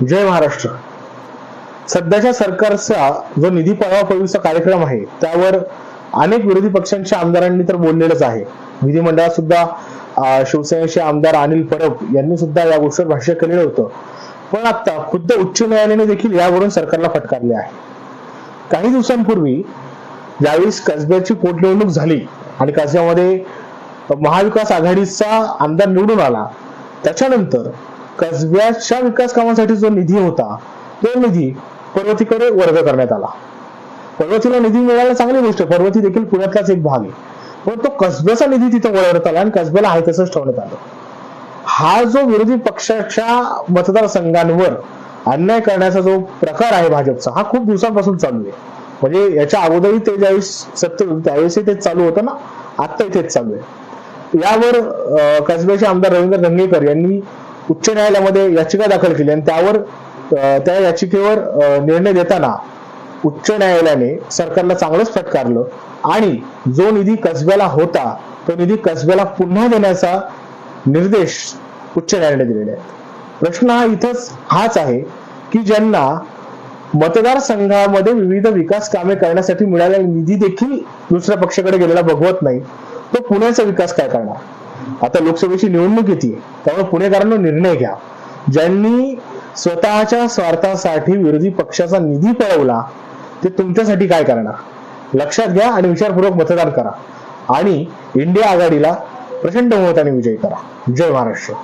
जय महाराष्ट्र. सध्याच्या सरकारचा जो निधी पळवापळवीचा कार्यक्रम आहे त्यावर अनेक विरोधी पक्षांच्या आमदारांनी तर बोललेलंच आहे. विधिमंडळात सुद्धा शिवसेनेचे आमदार अनिल परब यांनी सुद्धा या गोष्टीवर भाष्य केलेलं होतं. पण आता खुद्द उच्च न्यायालयाने देखील यावरून सरकारला फटकारले आहे. काही दिवसांपूर्वी ज्यावेळेस कसब्याची पोटनिवडणूक झाली आणि कसब्यामध्ये महाविकास आघाडीचा आमदार निवडून आला त्याच्यानंतर कसब्याच्या विकास कामासाठी जो निधी होता तो निधी पर्वतीकडे वर्ग करण्यात आला. पर्वतीला निधी मिळायला चांगली गोष्ट पर्वती देखील पुण्यातलाच एक भाग आहे. पण तो कसब्याचा निधी तिथे वळवण्यात आला आणि कसब्याला आहे तसंच ठेवण्यात आलं. हा जो विरोधी पक्षाच्या मतदारसंघांवर अन्याय करण्याचा जो प्रकार आहे भाजपचा हा खूप दिवसांपासून चालू आहे. म्हणजे याच्या अगोदरही ते ज्यावेळेस सत्य होते त्यावेळेसही तेच चालू होतं ना? आत्ताही तेच चालू आहे. यावर अं, कसब्याचे आमदार रवींद्र धंगेकर यांनी उच्च न्यायालयामध्ये याचिका दाखल केली आणि त्यावर त्या याचिकेवर निर्णय देताना उच्च न्यायालयाने सरकारला चांगलंच फटकारलं आणि जो निधी कसब्याला होता तो निधी कसब्याला पुन्हा देण्याचा निर्देश उच्च न्यायालयाने दिलेले आहेत. प्रश्न हा इथंच हाच आहे की ज्यांना मतदारसंघामध्ये विविध विकास कामे करण्यासाठी मिळालेला निधी देखील दुसऱ्या पक्षाकडे गेलेला बघवत नाही तो पुण्याचा विकास काय करणार? आता लोकसभेची निवडणूक येते त्यामुळे पुणेकरांना निर्णय घ्या. ज्यांनी स्वतःच्या स्वार्थासाठी विरोधी पक्षाचा निधी पळवला ते तुमच्यासाठी काय करणार? लक्षात घ्या आणि विचारपूर्वक मतदान करा. आणि इंडिया आघाडीला प्रचंड बहुमताने विजयी करा. जय महाराष्ट्र.